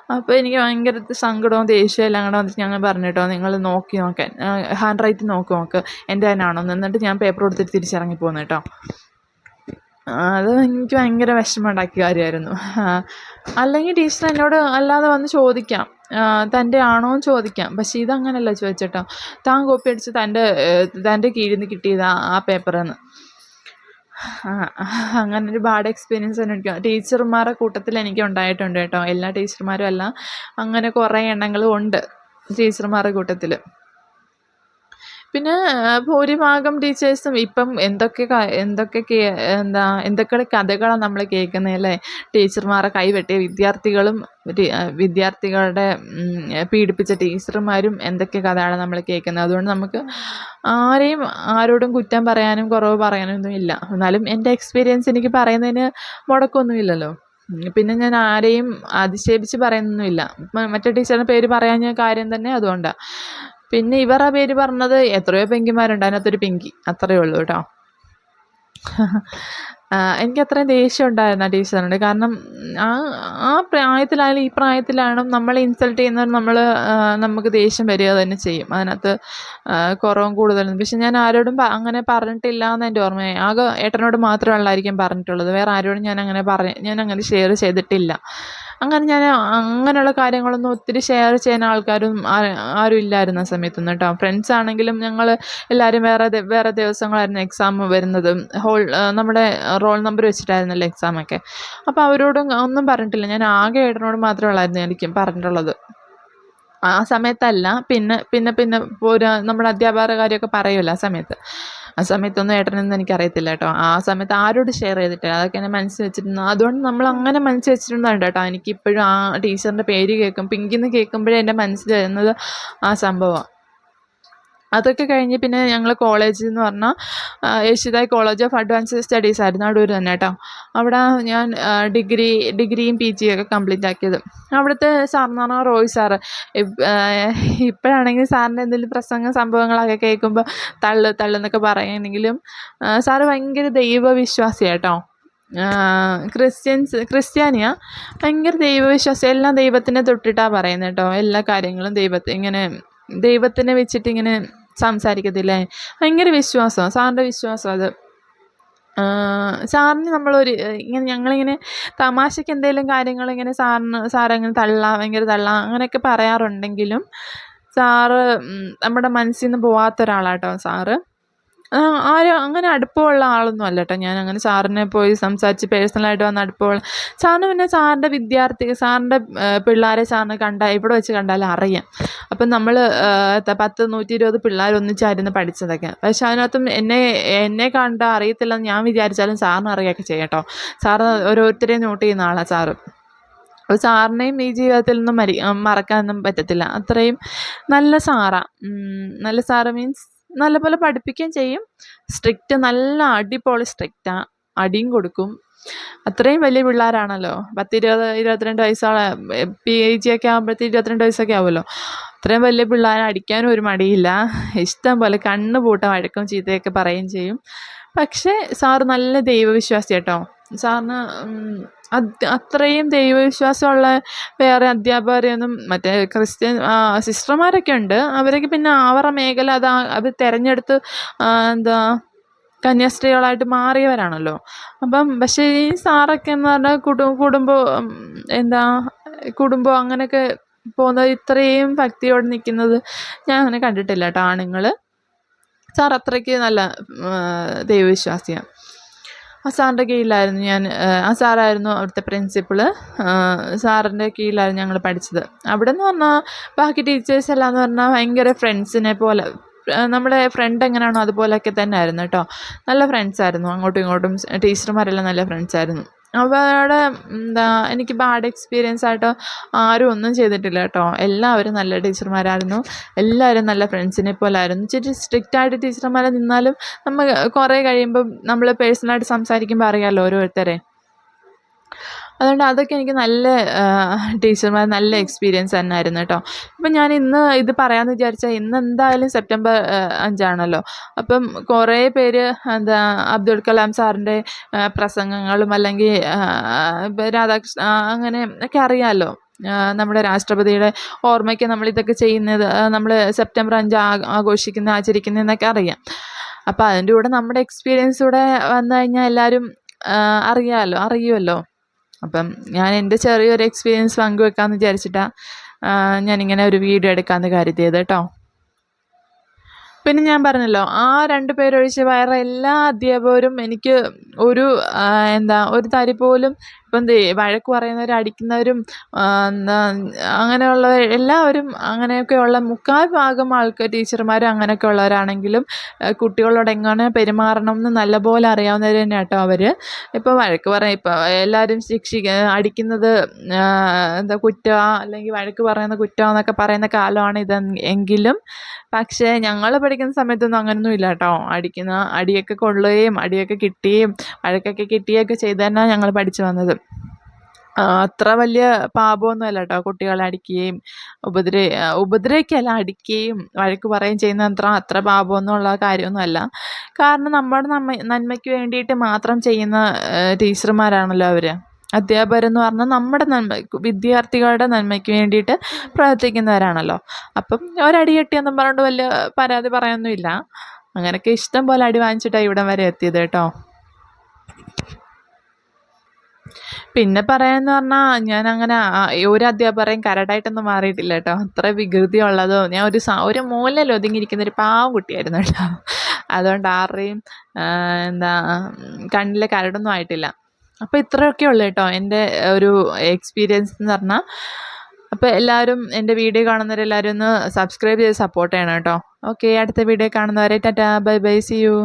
S1: അപ്പോൾ എനിക്ക് ഭയങ്കര സങ്കടവും ദേഷ്യവും എല്ലാം കൂടെ വന്നിട്ട് ഞങ്ങൾ പറഞ്ഞു നിങ്ങൾ നോക്കി നോക്കാൻ ഹാൻഡ് റൈറ്റിംഗ് നോക്കി നോക്ക് എന്റെ തന്നെയാണോ എന്ന് എന്നിട്ട് ഞാൻ പേപ്പർ കൊടുത്തിട്ട് തിരിച്ചിറങ്ങി പോന്നു കേട്ടോ. അത് എനിക്ക് ഭയങ്കര വിഷമം ഉണ്ടാക്കിയ കാര്യമായിരുന്നു. അല്ലെങ്കിൽ ടീച്ചർ എന്നോട് അല്ലാതെ വന്ന് ചോദിക്കാം തന്റെ ആണോ എന്ന് ചോദിക്കാം. പക്ഷേ ഇതങ്ങനല്ല ചോദിച്ചേട്ടോ താൻ കോപ്പി അടിച്ച് തന്റെ തന്റെ കീഴിൽ നിന്ന് കിട്ടിയതാ ആ പേപ്പറെന്ന് അങ്ങനെ ഒരു ബാഡ് എക്സ്പീരിയൻസ് തന്നെ എനിക്ക് ടീച്ചർമാരുടെ കൂട്ടത്തിൽ എനിക്ക് ഉണ്ടായിട്ടുണ്ട് കേട്ടോ. എല്ലാ ടീച്ചർമാരും അല്ല. അങ്ങനെ കുറേ എണ്ണങ്ങളും ഉണ്ട് ടീച്ചർമാരുടെ കൂട്ടത്തിൽ പിന്നെ ഭൂരിഭാഗം ടീച്ചേഴ്സും ഇപ്പം എന്തൊക്കെ എന്തൊക്കെ എന്താ എന്തൊക്കെ കഥകളാണ് നമ്മൾ കേൾക്കുന്നത് അല്ലേ? ടീച്ചർമാരെ കൈവെട്ടിയ വിദ്യാർത്ഥികളും വിദ്യാർത്ഥികളുടെ പീഡിപ്പിച്ച ടീച്ചർമാരും എന്തൊക്കെ കഥയാണ് നമ്മൾ കേൾക്കുന്നത് അതുകൊണ്ട് നമുക്ക് ആരെയും ആരോടും കുറ്റം പറയാനും കുറവ് പറയാനൊന്നും ഇല്ല. എന്നാലും എന്റെ എക്സ്പീരിയൻസ് എനിക്ക് പറയുന്നതിന് മുടക്കമൊന്നുമില്ലല്ലോ പിന്നെ ഞാൻ ആരെയും അധിക്ഷേപിച്ച് പറയുന്നൊന്നുമില്ല മറ്റേ ടീച്ചറിന്റെ പേര് പറയാഞ്ഞ കാര്യം തന്നെ അതുകൊണ്ടാണ് പിന്നെ ഇവരുടെ പേര് പറഞ്ഞത് എത്രയോ പെങ്കിമാരുണ്ട്. അതിനകത്തൊരു പെങ്കി. അത്രയേ ഉള്ളൂ കേട്ടോ. എനിക്ക് അത്രയും ദേഷ്യം ഉണ്ടായിരുന്നു ആ ടീച്ചറിനോട്. കാരണം ആ ആ പ്രായത്തിലായാലും ഈ പ്രായത്തിലാണെങ്കിലും നമ്മളെ ഇൻസൾട്ട് ചെയ്യുന്നവർ നമ്മൾ നമുക്ക് ദേഷ്യം വരിക തന്നെ ചെയ്യും. അതിനകത്ത് കുറവും കൂടുതലും. പക്ഷെ ഞാൻ ആരോടും അങ്ങനെ പറഞ്ഞിട്ടില്ല എന്ന് എന്റെ ഓർമ്മയായി. ആകെ ഏട്ടനോട് മാത്രമേ ഉള്ളായിരിക്കും പറഞ്ഞിട്ടുള്ളത്. വേറെ ആരോടും ഞാൻ അങ്ങനെ പറഞ്ഞ് ഞാൻ അങ്ങനെ ഷെയർ ചെയ്തിട്ടില്ല. അങ്ങനെ ഞാൻ അങ്ങനെയുള്ള കാര്യങ്ങളൊന്നും ഒത്തിരി ഷെയർ ചെയ്യാൻ ആൾക്കാരും ആരും ഇല്ലായിരുന്നു ആ സമയത്തൊന്നും കേട്ടോ. ഫ്രണ്ട്സ് ആണെങ്കിലും ഞങ്ങൾ എല്ലാവരും വേറെ വേറെ ദിവസങ്ങളായിരുന്നു എക്സാം വരുന്നതും. ഹോൾ നമ്മുടെ റോൾ നമ്പർ വെച്ചിട്ടായിരുന്നല്ലോ എക്സാമൊക്കെ അപ്പോൾ അവരോടും ഒന്നും പറഞ്ഞിട്ടില്ല. ഞാൻ ആകെ ഏട്ടനോട് മാത്രമേ ഉള്ളായിരുന്നു എനിക്ക് പറഞ്ഞിട്ടുള്ളത്. ആ സമയത്തല്ല. പിന്നെ പിന്നെ പിന്നെ പോരാ നമ്മുടെ അധ്യാപകരുടെ കാര്യമൊക്കെ പറയുമല്ലോ ആ സമയത്ത്. ആ സമയത്തൊന്നും ഏട്ടനൊന്നും എനിക്കറിയത്തില്ല കേട്ടോ. ആ സമയത്ത് ആരോട് ഷെയർ ചെയ്തിട്ടില്ല അതൊക്കെ എന്നെ മനസ്സിൽ വെച്ചിരുന്നു. അതുകൊണ്ട് നമ്മൾ അങ്ങനെ മനസ്സിൽ വെച്ചിരുന്നതാണ് കേട്ടോ. എനിക്കിപ്പോഴും ആ ടീച്ചറിന്റെ പേര് കേൾക്കും പിങ്കിന്ന് കേൾക്കുമ്പോഴേ എന്റെ മനസ്സിൽ വരുന്നത് ആ സംഭവമാണ് അതൊക്കെ കഴിഞ്ഞ് പിന്നെ ഞങ്ങൾ കോളേജ് എന്ന് പറഞ്ഞാൽ യേശുദായ് കോളേജ് ഓഫ് അഡ്വാൻസ്ഡ് സ്റ്റഡീസ് ആയിരുന്നു അടൂർ തന്നെ കേട്ടോ അവിടെ ഞാൻ ഡിഗ്രി ഡിഗ്രിയും പി ജിയും ഒക്കെ കംപ്ലീറ്റ് ആക്കിയത്. അവിടുത്തെ സാർ എന്ന് പറഞ്ഞാൽ റോയ് സാറ്. ഇപ്പോഴാണെങ്കിൽ സാറിന്റെ എന്തെങ്കിലും പ്രസംഗ സംഭവങ്ങളൊക്കെ കേൾക്കുമ്പോൾ തള്ളു തള്ളെന്നൊക്കെ പറയുകയാണെങ്കിലും സാറ് ഭയങ്കര ദൈവവിശ്വാസിയാട്ടോ ക്രിസ്ത്യൻസ് ക്രിസ്ത്യാനിയ. ഭയങ്കര ദൈവവിശ്വാസം എല്ലാം ദൈവത്തിനെ തൊട്ടിട്ടാണ് പറയുന്നത് കേട്ടോ എല്ലാ കാര്യങ്ങളും ദൈവത്തെ ഇങ്ങനെ ദൈവത്തിനെ വെച്ചിട്ട് ഇങ്ങനെ സംസാരിക്കത്തില്ലേ. ഭയങ്കര വിശ്വാസമാണ്. സാറിന്റെ വിശ്വാസം അത്. സാറിന് നമ്മളൊരു ഇങ്ങനെ ഞങ്ങളിങ്ങനെ തമാശയ്ക്ക് എന്തെങ്കിലും കാര്യങ്ങളിങ്ങനെ സാറിന് സാറങ്ങനെ തള്ളാം ഭയങ്കര തള്ളാം അങ്ങനെയൊക്കെ പറയാറുണ്ടെങ്കിലും സാറ് നമ്മുടെ മനസ്സിൽ നിന്ന് പോവാത്ത ഒരാളാട്ടോ സാറ്. ആരും അങ്ങനെ അടുപ്പമുള്ള ആളൊന്നും അല്ല കേട്ടോ ഞാൻ അങ്ങനെ സാറിനെ പോയി സംസാരിച്ച് പേഴ്സണലായിട്ട് വന്ന് അടുപ്പമുള്ള സാറിന് പിന്നെ സാറിന്റെ വിദ്യാർത്ഥി സാറിന്റെ പിള്ളേരെ സാറിന് കണ്ടാൽ ഇവിടെ വെച്ച് കണ്ടാൽ അറിയാം. അപ്പം നമ്മൾ പത്ത് നൂറ്റി ഇരുപത് പിള്ളേരൊന്നിച്ചായിരുന്നു പഠിച്ചതൊക്കെ. പക്ഷെ അതിനകത്തും എന്നെ എന്നെ കണ്ടാൽ അറിയത്തില്ലെന്ന് ഞാൻ വിചാരിച്ചാലും സാറിന് അറിയുകയൊക്കെ ചെയ്യട്ടോ സാറ് ഓരോരുത്തരെയും നോട്ട് ചെയ്യുന്ന ആളാണ് സാറ്. അപ്പോൾ സാറിനെയും ഈ ജീവിതത്തിൽ നിന്നും മരി മറക്കാനൊന്നും പറ്റത്തില്ല. അത്രയും നല്ല സാറാണ് നല്ല സാറ് മീൻസ് നല്ലപോലെ പഠിപ്പിക്കുകയും ചെയ്യും. സ്ട്രിക്റ്റ് നല്ല അടിപൊളി സ്ട്രിക്റ്റാണ് അടിയും കൊടുക്കും. അത്രയും വലിയ പിള്ളേരാണല്ലോ. പത്തിരുപത് ഇരുപത്തിരണ്ട് വയസ്സാണ് പി ജി ഒക്കെ ആകുമ്പോഴത്തേക്ക് ഇരുപത്തിരണ്ട് വയസ്സൊക്കെ ആവുമല്ലോ. അത്രയും വലിയ പിള്ളേരെ അടിക്കാനും ഒരു മടിയില്ല. ഇഷ്ടം പോലെ കണ്ണ് പൂട്ട വഴക്കും ചീത്തയൊക്കെ പറയുകയും ചെയ്യും. പക്ഷേ സാറ് നല്ല ദൈവവിശ്വാസി കേട്ടോ സാറിന് അത്രയും ദൈവവിശ്വാസമുള്ള വേറെ അധ്യാപകരെയൊന്നും മറ്റേ ക്രിസ്ത്യൻ സിസ്റ്റർമാരൊക്കെ ഉണ്ട് അവരൊക്കെ പിന്നെ അവരുടെ മേഖല അത് അവർ തിരഞ്ഞെടുത്ത് എന്താ കന്യാസ്ത്രീകളായിട്ട് മാറിയവരാണല്ലോ. അപ്പം പക്ഷേ ഈ സാറൊക്കെ എന്ന് പറഞ്ഞാൽ കുടു കുടുംബം എന്താ കുടുംബം അങ്ങനെയൊക്കെ പോകുന്നത് ഇത്രയും ഭക്തിയോടെ നിൽക്കുന്നത് ഞാൻ അങ്ങനെ കണ്ടിട്ടില്ല കേട്ടോ ആണുങ്ങൾ സാർ അത്രയ്ക്ക് നല്ല ദൈവവിശ്വാസിയാണ്. ആ സാറിന്റെ കീഴിലായിരുന്നു ഞാൻ ആ സാറായിരുന്നു അവിടുത്തെ പ്രിൻസിപ്പിൾ സാറിന്റെ കീഴിലായിരുന്നു ഞങ്ങൾ പഠിച്ചത്. അവിടെ എന്ന് പറഞ്ഞാൽ ബാക്കി ടീച്ചേഴ്സ് എല്ലാം എന്ന് പറഞ്ഞാൽ ഭയങ്കര ഫ്രണ്ട്സിനെ പോലെ നമ്മുടെ ഫ്രണ്ട് എങ്ങനെയാണോ അതുപോലെയൊക്കെ തന്നെ ആയിരുന്നു കേട്ടോ. നല്ല ഫ്രണ്ട്സായിരുന്നു അങ്ങോട്ടും ഇങ്ങോട്ടും ടീച്ചർമാരെല്ലാം നല്ല ഫ്രണ്ട്സായിരുന്നു അവിടെ എന്താ എനിക്ക് ബാഡ് എക്സ്പീരിയൻസ് ആയിട്ട് ആരും ഒന്നും ചെയ്തിട്ടില്ല കേട്ടോ. എല്ലാവരും നല്ല ടീച്ചർമാരായിരുന്നു. എല്ലാവരും നല്ല ഫ്രണ്ട്സിനെ പോലെ ആയിരുന്നു ഇച്ചിരി സ്ട്രിക്റ്റ് ആയിട്ട് ടീച്ചർമാരെ നിന്നാലും നമ്മൾ കുറേ കഴിയുമ്പം നമ്മൾ പേഴ്സണലായിട്ട് സംസാരിക്കുമ്പോൾ അറിയാമല്ലോ ഓരോരുത്തരെ. അതുകൊണ്ട് അതൊക്കെ എനിക്ക് നല്ല ടീച്ചർമാർ നല്ല എക്സ്പീരിയൻസ് തന്നെയായിരുന്നു കേട്ടോ. ഇപ്പം ഞാൻ ഇന്ന് ഇത് പറയാമെന്ന് വിചാരിച്ചാൽ ഇന്ന് എന്തായാലും സെപ്റ്റംബർ അഞ്ചാണല്ലോ. അപ്പം കുറേ പേര് എന്താ അബ്ദുൾ കലാം സാറിന്റെ പ്രസംഗങ്ങളും അല്ലെങ്കിൽ രാധാകൃഷ്ണ അങ്ങനെ ഒക്കെ അറിയാമല്ലോ നമ്മുടെ രാഷ്ട്രപതിയുടെ ഓർമ്മയ്ക്ക് നമ്മൾ ഇതൊക്കെ ചെയ്യുന്നത് നമ്മൾ സെപ്റ്റംബർ അഞ്ച് ആഘോഷിക്കുന്ന ആചരിക്കുന്നതെന്നൊക്കെ അറിയാം. അപ്പോൾ അതിന്റെ കൂടെ നമ്മുടെ എക്സ്പീരിയൻസ് കൂടെ വന്നു കഴിഞ്ഞാൽ എല്ലാവരും അറിയാമല്ലോ അറിയുമല്ലോ അപ്പം ഞാൻ എന്റെ ചെറിയൊരു എക്സ്പീരിയൻസ് പങ്കുവെക്കാമെന്ന് വിചാരിച്ചിട്ടാണ് ഞാനിങ്ങനെ ഒരു വീഡിയോ എടുക്കാമെന്ന് കരുതിയത് കേട്ടോ പിന്നെ ഞാൻ പറഞ്ഞല്ലോ ആ രണ്ട് പേരൊഴിച്ച് വേറെ എല്ലാ അധ്യാപകരും എനിക്ക് ഒരു എന്താ ഒരു തരി പോലും ഇപ്പം വഴക്ക് പറയുന്നവരും അടിക്കുന്നവരും അങ്ങനെയുള്ളവർ അങ്ങനെയുള്ള എല്ലാവരും അങ്ങനെയൊക്കെയുള്ള മുക്കാൽ ഭാഗം ആൾക്കാർ ടീച്ചർമാരും അങ്ങനെയൊക്കെ ഉള്ളവരാണെങ്കിലും കുട്ടികളോട് എങ്ങനെ പെരുമാറണം എന്ന് നല്ലപോലെ അറിയാവുന്നവർ തന്നെ കേട്ടോ അവർ ഇപ്പോൾ വഴക്ക് പറയും ഇപ്പോൾ എല്ലാവരും ശിക്ഷിക്ക അടിക്കുന്നത് എന്താ കുറ്റം അല്ലെങ്കിൽ വഴക്ക് പറയുന്ന കുറ്റം എന്നൊക്കെ പറയുന്ന കാലമാണ് ഇത് എങ്കിലും. പക്ഷേ ഞങ്ങൾ പഠിക്കുന്ന സമയത്തൊന്നും അങ്ങനെയൊന്നും ഇല്ല കേട്ടോ അടിക്കുന്ന അടിയൊക്കെ കൊള്ളുകയും അടിയൊക്കെ കിട്ടുകയും വഴക്കൊക്കെ കിട്ടുകയൊക്കെ ചെയ്ത് തന്നെ ഞങ്ങൾ പഠിച്ചു വന്നത്. അത്ര വലിയ പാപമൊന്നുമല്ല കേട്ടോ കുട്ടികളെ അടിക്കുകയും ഉപദ്ര ഉപദ്രവിക്കുകയല്ല അടിക്കുകയും വഴക്ക് പറയുകയും ചെയ്യുന്ന അത്ര അത്ര പാപമൊന്നുമുള്ള കാര്യമൊന്നുമല്ല. കാരണം നമ്മുടെ നമ്മ നന്മയ്ക്ക് വേണ്ടിയിട്ട് മാത്രം ചെയ്യുന്ന ടീച്ചർമാരാണല്ലോ അവർ അധ്യാപകരെന്ന് പറഞ്ഞാൽ നമ്മുടെ നന്മ വിദ്യാർത്ഥികളുടെ നന്മയ്ക്ക് വേണ്ടിയിട്ട് പ്രവർത്തിക്കുന്നവരാണല്ലോ. അപ്പം ഒരടി കെട്ടിയെന്നും പറഞ്ഞുകൊണ്ട് വലിയ പരാതി പറയാനൊന്നുമില്ല അങ്ങനെയൊക്കെ ഇഷ്ടം പോലെ അടി വാങ്ങിച്ചിട്ടാണ് ഇവിടം വരെ എത്തിയത് കേട്ടോ. പിന്നെ പറയാന്ന് പറഞ്ഞാൽ ഞാൻ അങ്ങനെ ഒരു അധ്യാപകരെയും കരടായിട്ടൊന്നും മാറിയിട്ടില്ല കേട്ടോ അത്ര വികൃതി ഉള്ളതോ ഞാൻ ഒരു ഒരു മൂലയിൽ ഒതുങ്ങിയിരിക്കുന്ന ഒരു പാവം കുട്ടിയായിരുന്നു കേട്ടോ. അതുകൊണ്ട് ആരുടെയും എന്താ കണ്ണിലെ കരടൊന്നും ആയിട്ടില്ല. അപ്പോൾ ഇത്രയൊക്കെ ഉള്ളു കേട്ടോ എന്റെ ഒരു എക്സ്പീരിയൻസ് എന്ന് പറഞ്ഞാൽ അപ്പോൾ എല്ലാവരും എന്റെ വീഡിയോ കാണുന്നവരെല്ലാവരും ഒന്ന് സബ്സ്ക്രൈബ് ചെയ്ത് സപ്പോർട്ട് ചെയ്യണം കേട്ടോ. ഓക്കെ അടുത്ത വീഡിയോ കാണുന്നവരെ tata bye bye see you